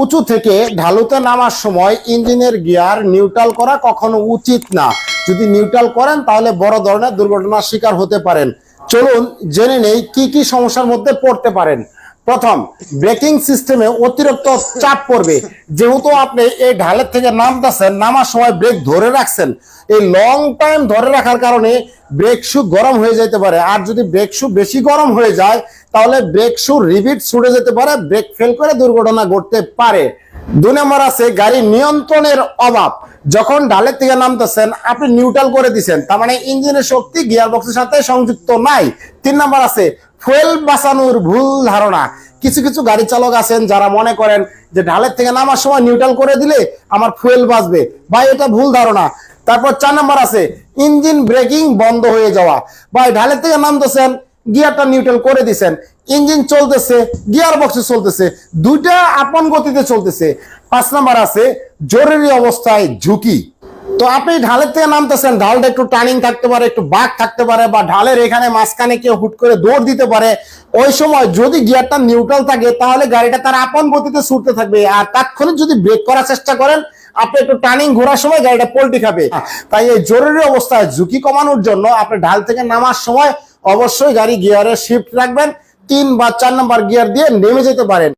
উঁচু থেকে ঢালুতে নামার সময় ইঞ্জিনের গিয়ার নিউট্রাল করা কখনো উচিত না। যদি নিউট্রাল করেন, তাহলে বড় ধরনের দুর্ঘটনার শিকার হতে পারেন। চলুন জেনে নেই কি কি সমস্যার মধ্যে পড়তে পারেন। প্রথম ব্রেকিং সিস্টেমে অতিরিক্ত চাপ পড়বে। যেহেতু আপনি এই ঢালের থেকে নামতেছেন, নামার সময় ব্রেক ধরে রাখছেন, এই লং টাইম ধরে রাখার কারণে ব্রেক শু গরম হয়ে যেতে পারে। আর যদি ব্রেক শু বেশি গরম হয়ে যায়, তাহলে ব্রেক শু রিবিট ছুটে যেতে পারে ব্রেক ফেল করে দুর্ঘটনা ঘটতে পারে। দুই নম্বর আছে গাড়ির নিয়ন্ত্রণের অভাব। যখন ডালের থেকে নামতেছেন, আপনি নিউট্রাল করে দিছেন, তার মানে ইঞ্জিনের শক্তি গিয়ার বক্সের সাথে সংযুক্ত নাই। তিন নম্বর আছে ফুয়েল বাঁচানোর ভুল ধারণা। কিছু কিছু গাড়ি চালক আছেন যারা মনে করেন যে ঢালের থেকে নামার সময় নিউট্রাল করে দিলে আমার ফুয়েল বাঁচবে। ভাই, এটা ভুল ধারণা। তারপর চার নম্বর আছে ইঞ্জিন ব্রেকিং বন্ধ হয়ে যাওয়া। ভাই, ঢালের থেকে নামতেছেন গিয়ারটা নিউট্রাল করে দিছেন। ইঞ্জিন চলতেছে, গিয়ার বক্সে চলতেছে, দুইটা আপন গতিতে চলতেছে। পাঁচ নাম্বার আছে, জরুরি অবস্থায় ঝুঁকি। তো আপনি ঢালের থেকে নামতেছেন ঢালটা একটু টার্নিং থাকতে পারে একটু বাঘ থাকতে পারে বা ঢালের এখানে মাঝখানে কেউ হুট করে দৌড় দিতে পারে ওই সময় যদি গিয়ারটা নিউট্রাল থাকে তাহলে গাড়িটা তার আপন গতিতে ছুটতে থাকবে। আর তাৎক্ষণিক যদি ব্রেক করার চেষ্টা করেন আপনি একটু টার্নিং ঘোরার সময় গাড়িটা পোল্টি খাবে। তাই এই জরুরি অবস্থায় ঝুঁকি কমানোর জন্য আপনি ঢাল থেকে নামার সময় অবশ্যই গাড়ি গিয়ারে শিফট রাখবেন তিন বা চার নম্বর গিয়ার দিয়ে নেমে যেতে পারেন।